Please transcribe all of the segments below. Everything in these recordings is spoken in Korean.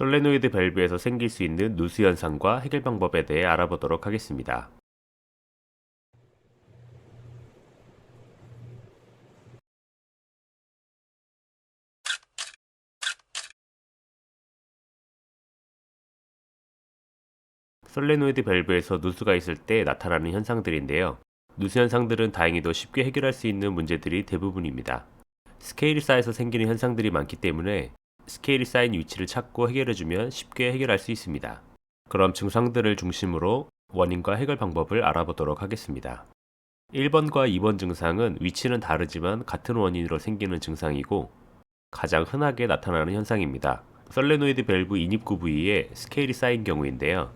솔레노이드 밸브에서 생길 수 있는 누수 현상과 해결 방법에 대해 알아보도록 하겠습니다. 솔레노이드 밸브에서 누수가 있을 때 나타나는 현상들인데요. 누수 현상들은 다행히도 쉽게 해결할 수 있는 문제들이 대부분입니다. 스케일이 쌓여서 생기는 현상들이 많기 때문에 스케일이 쌓인 위치를 찾고 해결해주면 쉽게 해결할 수 있습니다. 그럼 증상들을 중심으로 원인과 해결 방법을 알아보도록 하겠습니다. 1번과 2번 증상은 위치는 다르지만 같은 원인으로 생기는 증상이고 가장 흔하게 나타나는 현상입니다. 솔레노이드 밸브 인입구 부위에 스케일이 쌓인 경우인데요.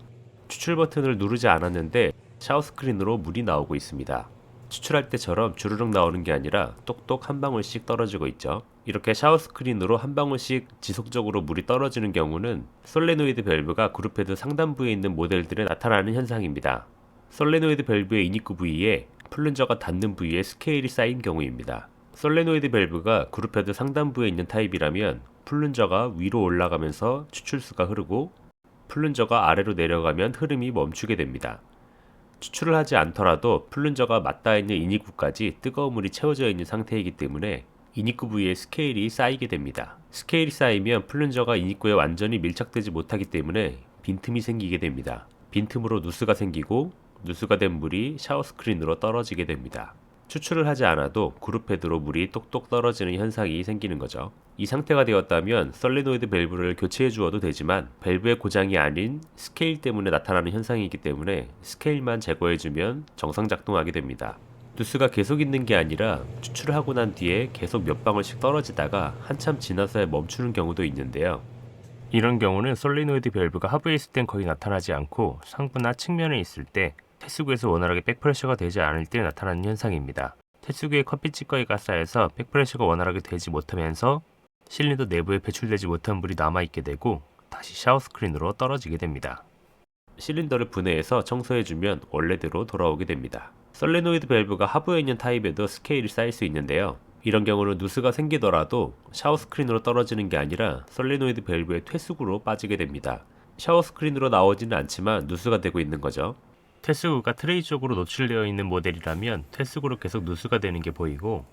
추출 버튼을 누르지 않았는데 샤워 스크린으로 물이 나오고 있습니다. 추출할 때처럼 주르륵 나오는 게 아니라 똑똑 한 방울씩 떨어지고 있죠. 이렇게 샤워 스크린으로 한 방울씩 지속적으로 물이 떨어지는 경우는 솔레노이드 밸브가 그룹 헤드 상단부에 있는 모델들에 나타나는 현상입니다. 솔레노이드 밸브의 인입구 부위에 플른저가 닿는 부위에 스케일이 쌓인 경우입니다. 솔레노이드 밸브가 그룹 헤드 상단부에 있는 타입이라면 플른저가 위로 올라가면서 추출수가 흐르고 플른저가 아래로 내려가면 흐름이 멈추게 됩니다. 추출을 하지 않더라도 플른저가 맞닿아 있는 인입구까지 뜨거운 물이 채워져 있는 상태이기 때문에 인입구 부위에 스케일이 쌓이게 됩니다. 스케일이 쌓이면 플른저가 인입구에 완전히 밀착되지 못하기 때문에 빈틈이 생기게 됩니다. 빈틈으로 누스가 생기고 누스가 된 물이 샤워 스크린으로 떨어지게 됩니다. 추출을 하지 않아도 그룹 헤드로 물이 똑똑 떨어지는 현상이 생기는 거죠. 이 상태가 되었다면 솔레노이드 밸브를 교체해 주어도 되지만 밸브의 고장이 아닌 스케일 때문에 나타나는 현상이기 때문에 스케일만 제거해 주면 정상 작동하게 됩니다. 누스가 계속 있는 게 아니라 추출을 하고 난 뒤에 계속 몇 방울씩 떨어지다가 한참 지나서야 멈추는 경우도 있는데요. 이런 경우는 솔리노이드 밸브가 하부에 있을 땐 거의 나타나지 않고 상부나 측면에 있을 때 테스구에서 원활하게 백프레셔가 되지 않을 때 나타나는 현상입니다. 테스구에 커피 찌꺼기가 쌓여서 백프레셔가 원활하게 되지 못하면서 실린더 내부에 배출되지 못한 물이 남아있게 되고 다시 샤워 스크린으로 떨어지게 됩니다. 실린더를 분해해서 청소해주면 원래대로 돌아오게 됩니다. 솔레노이드 밸브가 하부에 있는 타입에도 스케일이 쌓일 수 있는데요. 이런 경우는 누스가 생기더라도 샤워 스크린으로 떨어지는 게 아니라 솔레노이드 밸브의 퇴수구로 빠지게 됩니다. 샤워 스크린으로 나오지는 않지만 누수가 되고 있는 거죠. 퇴수구가 트레이 쪽으로 노출되어 있는 모델이라면 퇴수구로 계속 누수가 되는 게 보이고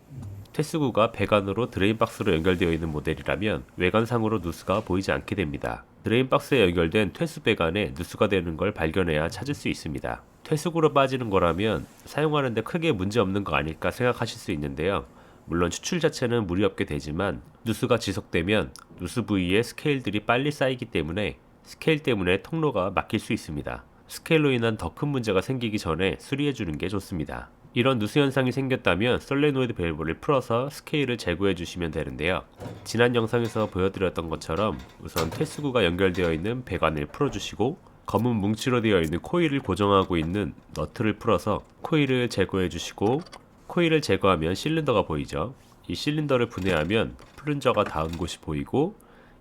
퇴수구가 배관으로 드레인박스로 연결되어 있는 모델이라면 외관상으로 누수가 보이지 않게 됩니다. 드레인박스에 연결된 퇴수 배관에 누수가 되는 걸 발견해야 찾을 수 있습니다. 퇴수구로 빠지는 거라면 사용하는데 크게 문제 없는 거 아닐까 생각하실 수 있는데요. 물론 추출 자체는 무리 없게 되지만 누수가 지속되면 누수 부위에 스케일들이 빨리 쌓이기 때문에 스케일 때문에 통로가 막힐 수 있습니다. 스케일로 인한 더 큰 문제가 생기기 전에 수리해 주는 게 좋습니다. 이런 누수 현상이 생겼다면 솔레노이드 밸브를 풀어서 스케일을 제거해 주시면 되는데요. 지난 영상에서 보여드렸던 것처럼 우선 퇴수구가 연결되어 있는 배관을 풀어주시고 검은 뭉치로 되어 있는 코일을 고정하고 있는 너트를 풀어서 코일을 제거해 주시고 코일을 제거하면 실린더가 보이죠. 이 실린더를 분해하면 플른저가 닿은 곳이 보이고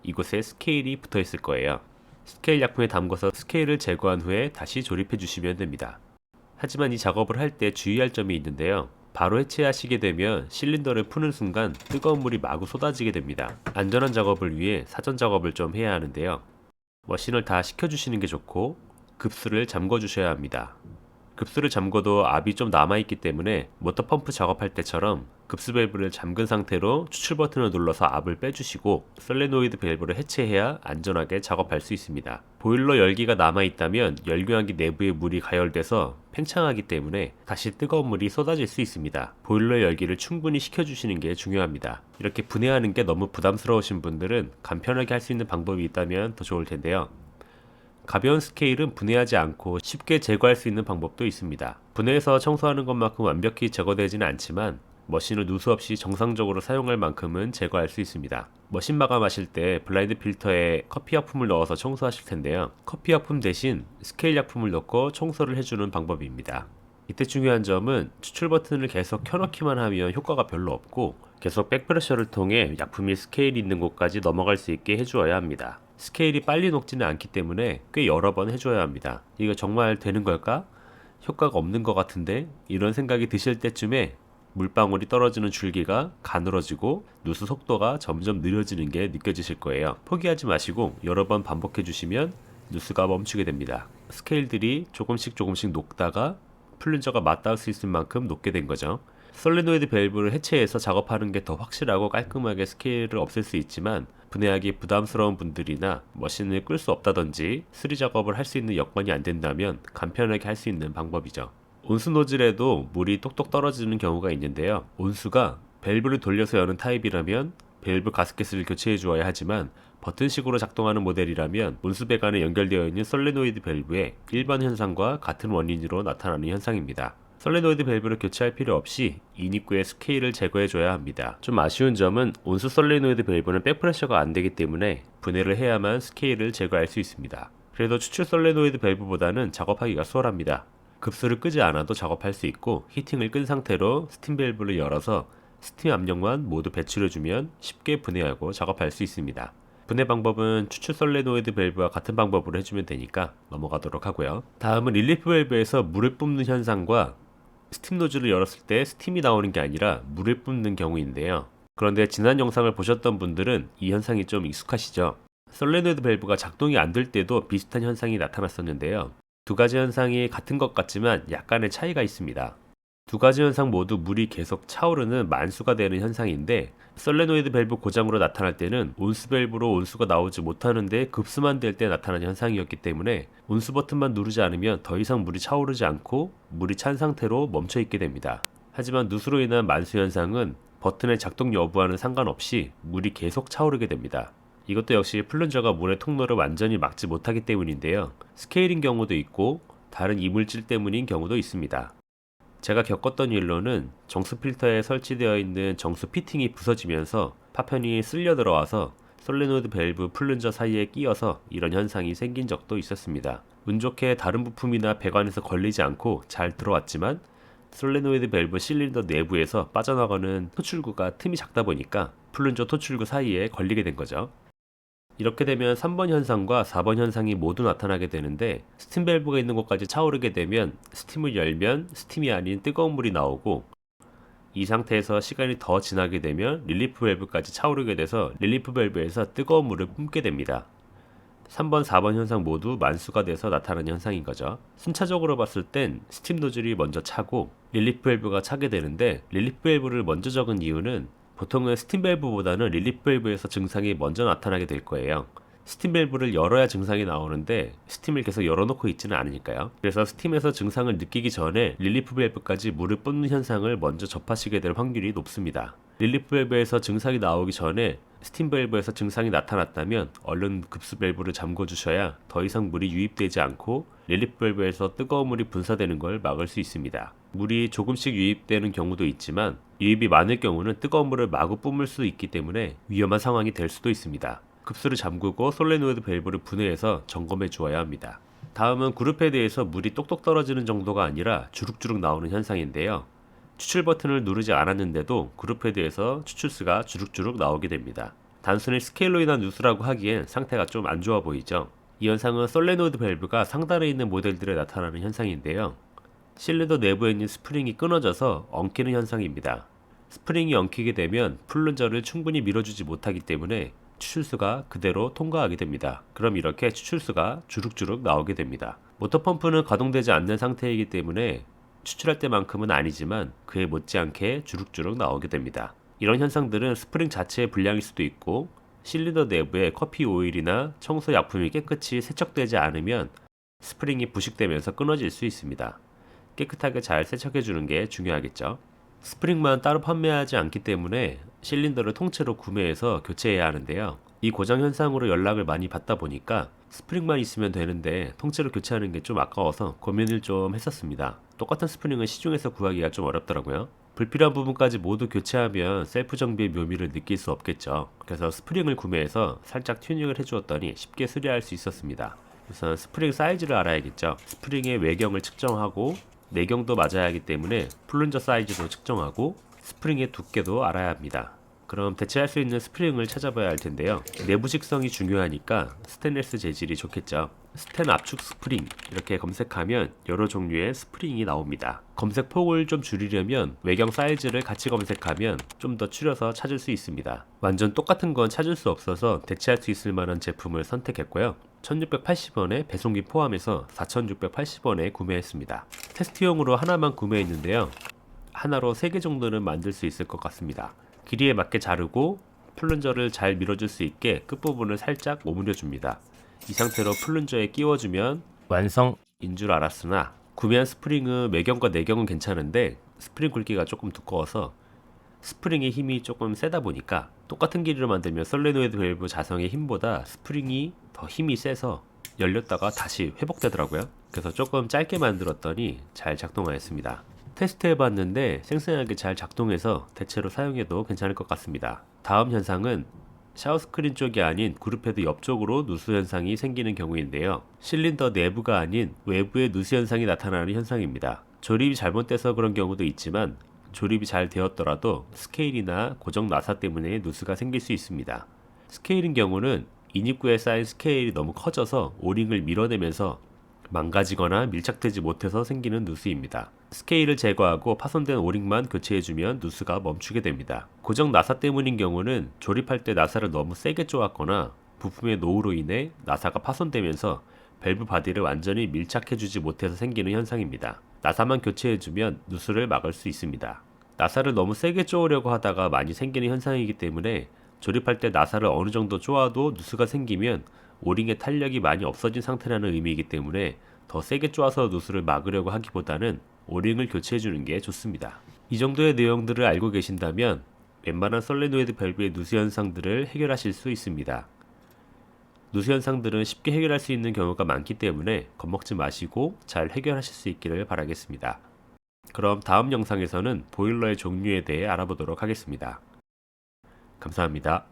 이곳에 스케일이 붙어 있을 거예요. 스케일 약품에 담궈서 스케일을 제거한 후에 다시 조립해 주시면 됩니다. 하지만 이 작업을 할 때 주의할 점이 있는데요. 바로 해체하시게 되면 실린더를 푸는 순간 뜨거운 물이 마구 쏟아지게 됩니다. 안전한 작업을 위해 사전 작업을 좀 해야 하는데요. 머신을 다 식혀주시는 게 좋고 급수를 잠궈 주셔야 합니다. 급수를 잠궈도 압이 좀 남아있기 때문에 모터 펌프 작업할 때처럼 급수 밸브를 잠근 상태로 추출 버튼을 눌러서 압을 빼주시고 솔레노이드 밸브를 해체해야 안전하게 작업할 수 있습니다. 보일러 열기가 남아있다면 열교환기 내부에 물이 가열돼서 팽창하기 때문에 다시 뜨거운 물이 쏟아질 수 있습니다. 보일러 열기를 충분히 식혀주시는 게 중요합니다. 이렇게 분해하는 게 너무 부담스러우신 분들은 간편하게 할 수 있는 방법이 있다면 더 좋을 텐데요. 가벼운 스케일은 분해하지 않고 쉽게 제거할 수 있는 방법도 있습니다. 분해해서 청소하는 것만큼 완벽히 제거되지는 않지만 머신을 누수 없이 정상적으로 사용할 만큼은 제거할 수 있습니다. 머신 마감하실 때 블라인드 필터에 커피 약품을 넣어서 청소하실 텐데요. 커피 약품 대신 스케일 약품을 넣고 청소를 해주는 방법입니다. 이때 중요한 점은 추출 버튼을 계속 켜놓기만 하면 효과가 별로 없고 계속 백프레셔를 통해 약품이 스케일이 있는 곳까지 넘어갈 수 있게 해주어야 합니다. 스케일이 빨리 녹지는 않기 때문에 꽤 여러 번 해줘야 합니다. 이거 정말 되는 걸까? 효과가 없는 것 같은데? 이런 생각이 드실 때쯤에 물방울이 떨어지는 줄기가 가늘어지고 누수 속도가 점점 느려지는 게 느껴지실 거예요. 포기하지 마시고 여러 번 반복해 주시면 누수가 멈추게 됩니다. 스케일들이 조금씩 조금씩 녹다가 플룬저가 맞닿을 수 있을 만큼 녹게 된 거죠. 솔레노이드 밸브를 해체해서 작업하는 게 더 확실하고 깔끔하게 스케일을 없앨 수 있지만 분해하기 부담스러운 분들이나 머신을 끌 수 없다든지 수리 작업을 할 수 있는 여건이 안 된다면 간편하게 할 수 있는 방법이죠. 온수 노즐에도 물이 똑똑 떨어지는 경우가 있는데요. 온수가 밸브를 돌려서 여는 타입이라면 밸브 가스켓을 교체해 주어야 하지만 버튼식으로 작동하는 모델이라면 온수 배관에 연결되어 있는 솔레노이드 밸브의 일반 현상과 같은 원인으로 나타나는 현상입니다. 솔레노이드 밸브를 교체할 필요 없이 인입구의 스케일을 제거해 줘야 합니다. 좀 아쉬운 점은 온수 솔레노이드 밸브는 백프레셔가 안 되기 때문에 분해를 해야만 스케일을 제거할 수 있습니다. 그래도 추출 솔레노이드 밸브보다는 작업하기가 수월합니다. 급수를 끄지 않아도 작업할 수 있고 히팅을 끈 상태로 스팀 밸브를 열어서 스팀 압력만 모두 배출해주면 쉽게 분해하고 작업할 수 있습니다. 분해 방법은 추출 솔레노이드 밸브와 같은 방법으로 해주면 되니까 넘어가도록 하고요. 다음은 릴리프 밸브에서 물을 뿜는 현상과 스팀 노즐을 열었을 때 스팀이 나오는 게 아니라 물을 뿜는 경우인데요. 그런데 지난 영상을 보셨던 분들은 이 현상이 좀 익숙하시죠? 솔레노이드 밸브가 작동이 안 될 때도 비슷한 현상이 나타났었는데요. 두 가지 현상이 같은 것 같지만 약간의 차이가 있습니다. 두 가지 현상 모두 물이 계속 차오르는 만수가 되는 현상인데 솔레노이드 밸브 고장으로 나타날 때는 온수 밸브로 온수가 나오지 못하는데 급수만 될 때 나타나는 현상이었기 때문에 온수 버튼만 누르지 않으면 더 이상 물이 차오르지 않고 물이 찬 상태로 멈춰 있게 됩니다. 하지만 누수로 인한 만수 현상은 버튼의 작동 여부와는 상관없이 물이 계속 차오르게 됩니다. 이것도 역시 플런저가 물의 통로를 완전히 막지 못하기 때문인데요. 스케일인 경우도 있고 다른 이물질 때문인 경우도 있습니다. 제가 겪었던 일로는 정수 필터에 설치되어 있는 정수 피팅이 부서지면서 파편이 쓸려 들어와서 솔레노이드 밸브 플룬저 사이에 끼어서 이런 현상이 생긴 적도 있었습니다. 운 좋게 다른 부품이나 배관에서 걸리지 않고 잘 들어왔지만 솔레노이드 밸브 실린더 내부에서 빠져나가는 토출구가 틈이 작다 보니까 플룬저 토출구 사이에 걸리게 된 거죠. 이렇게 되면 3번 현상과 4번 현상이 모두 나타나게 되는데 스팀 밸브가 있는 곳까지 차오르게 되면 스팀을 열면 스팀이 아닌 뜨거운 물이 나오고 이 상태에서 시간이 더 지나게 되면 릴리프 밸브까지 차오르게 돼서 릴리프 밸브에서 뜨거운 물을 뿜게 됩니다. 3번, 4번 현상 모두 만수가 돼서 나타나는 현상인 거죠. 순차적으로 봤을 땐 스팀 노즐이 먼저 차고 릴리프 밸브가 차게 되는데 릴리프 밸브를 먼저 적은 이유는 보통은 스팀 밸브보다는 릴리프 밸브에서 증상이 먼저 나타나게 될 거예요. 스팀 밸브를 열어야 증상이 나오는데 스팀을 계속 열어놓고 있지는 않으니까요. 그래서 스팀에서 증상을 느끼기 전에 릴리프 밸브까지 물을 뿜는 현상을 먼저 접하시게 될 확률이 높습니다. 릴리프 밸브에서 증상이 나오기 전에 스팀 밸브에서 증상이 나타났다면 얼른 급수 밸브를 잠궈 주셔야 더 이상 물이 유입되지 않고 릴리프 밸브에서 뜨거운 물이 분사되는 걸 막을 수 있습니다. 물이 조금씩 유입되는 경우도 있지만 유입이 많을 경우는 뜨거운 물을 마구 뿜을 수 있기 때문에 위험한 상황이 될 수도 있습니다. 급수를 잠그고 솔레노이드 밸브를 분해해서 점검해 주어야 합니다. 다음은 그룹헤드에서 물이 똑똑 떨어지는 정도가 아니라 주룩주룩 나오는 현상인데요. 추출 버튼을 누르지 않았는데도 그룹헤드에서 추출수가 주룩주룩 나오게 됩니다. 단순히 스케일로 인한 누수라고 하기엔 상태가 좀 안 좋아 보이죠. 이 현상은 솔레노이드 밸브가 상단에 있는 모델들에 나타나는 현상인데요. 실린더 내부에 있는 스프링이 끊어져서 엉키는 현상입니다. 스프링이 엉키게 되면 플룬저를 충분히 밀어주지 못하기 때문에 추출수가 그대로 통과하게 됩니다. 그럼 이렇게 추출수가 주룩주룩 나오게 됩니다. 모터 펌프는 가동되지 않는 상태이기 때문에 추출할 때만큼은 아니지만 그에 못지않게 주룩주룩 나오게 됩니다. 이런 현상들은 스프링 자체의 불량일 수도 있고 실린더 내부에 커피 오일이나 청소 약품이 깨끗이 세척되지 않으면 스프링이 부식되면서 끊어질 수 있습니다. 깨끗하게 잘 세척해 주는 게 중요하겠죠. 스프링만 따로 판매하지 않기 때문에 실린더를 통째로 구매해서 교체해야 하는데요. 이 고장 현상으로 연락을 많이 받다 보니까 스프링만 있으면 되는데 통째로 교체하는 게 좀 아까워서 고민을 좀 했었습니다. 똑같은 스프링은 시중에서 구하기가 좀 어렵더라고요. 불필요한 부분까지 모두 교체하면 셀프 정비의 묘미를 느낄 수 없겠죠. 그래서 스프링을 구매해서 살짝 튜닝을 해주었더니 쉽게 수리할 수 있었습니다. 우선 스프링 사이즈를 알아야겠죠. 스프링의 외경을 측정하고 내경도 맞아야 하기 때문에 플룬저 사이즈도 측정하고 스프링의 두께도 알아야 합니다. 그럼 대체할 수 있는 스프링을 찾아봐야 할 텐데요. 내부 식성이 중요하니까 스테인레스 재질이 좋겠죠. 스텐 압축 스프링 이렇게 검색하면 여러 종류의 스프링이 나옵니다. 검색 폭을 좀 줄이려면 외경 사이즈를 같이 검색하면 좀더 줄여서 찾을 수 있습니다. 완전 똑같은 건 찾을 수 없어서 대체할 수 있을 만한 제품을 선택했고요. 1680원에 배송비 포함해서 4680원에 구매했습니다. 테스트용으로 하나만 구매했는데요. 하나로 3개 정도는 만들 수 있을 것 같습니다. 길이에 맞게 자르고 플룬저를 잘 밀어줄 수 있게 끝부분을 살짝 오므려 줍니다. 이 상태로 플룬저에 끼워주면 완성인 줄 알았으나 구매한 스프링은 외경과 내경은 괜찮은데 스프링 굵기가 조금 두꺼워서 스프링의 힘이 조금 세다 보니까 똑같은 길이로 만들면 솔레노이드 밸브 자성의 힘보다 스프링이 더 힘이 세서 열렸다가 다시 회복되더라고요. 그래서 조금 짧게 만들었더니 잘 작동하였습니다. 테스트 해봤는데 생생하게 잘 작동해서 대체로 사용해도 괜찮을 것 같습니다. 다음 현상은 샤워 스크린 쪽이 아닌 그룹헤드 옆쪽으로 누수 현상이 생기는 경우인데요. 실린더 내부가 아닌 외부에 누수 현상이 나타나는 현상입니다. 조립이 잘못돼서 그런 경우도 있지만 조립이 잘 되었더라도 스케일이나 고정 나사 때문에 누수가 생길 수 있습니다. 스케일인 경우는 인입구에 쌓인 스케일이 너무 커져서 오링을 밀어내면서 망가지거나 밀착되지 못해서 생기는 누수입니다. 스케일을 제거하고 파손된 오링만 교체해주면 누수가 멈추게 됩니다. 고정 나사 때문인 경우는 조립할 때 나사를 너무 세게 쪼았거나 부품의 노후로 인해 나사가 파손되면서 밸브 바디를 완전히 밀착해주지 못해서 생기는 현상입니다. 나사만 교체해주면 누수를 막을 수 있습니다. 나사를 너무 세게 쪼으려고 하다가 많이 생기는 현상이기 때문에 조립할 때 나사를 어느 정도 쪼아도 누수가 생기면 오링의 탄력이 많이 없어진 상태라는 의미이기 때문에 더 세게 쪼아서 누수를 막으려고 하기보다는 오링을 교체해 주는 게 좋습니다. 이 정도의 내용들을 알고 계신다면 웬만한 솔레노이드 밸브의 누수 현상들을 해결하실 수 있습니다. 누수 현상들은 쉽게 해결할 수 있는 경우가 많기 때문에 겁먹지 마시고 잘 해결하실 수 있기를 바라겠습니다. 그럼 다음 영상에서는 보일러의 종류에 대해 알아보도록 하겠습니다. 감사합니다.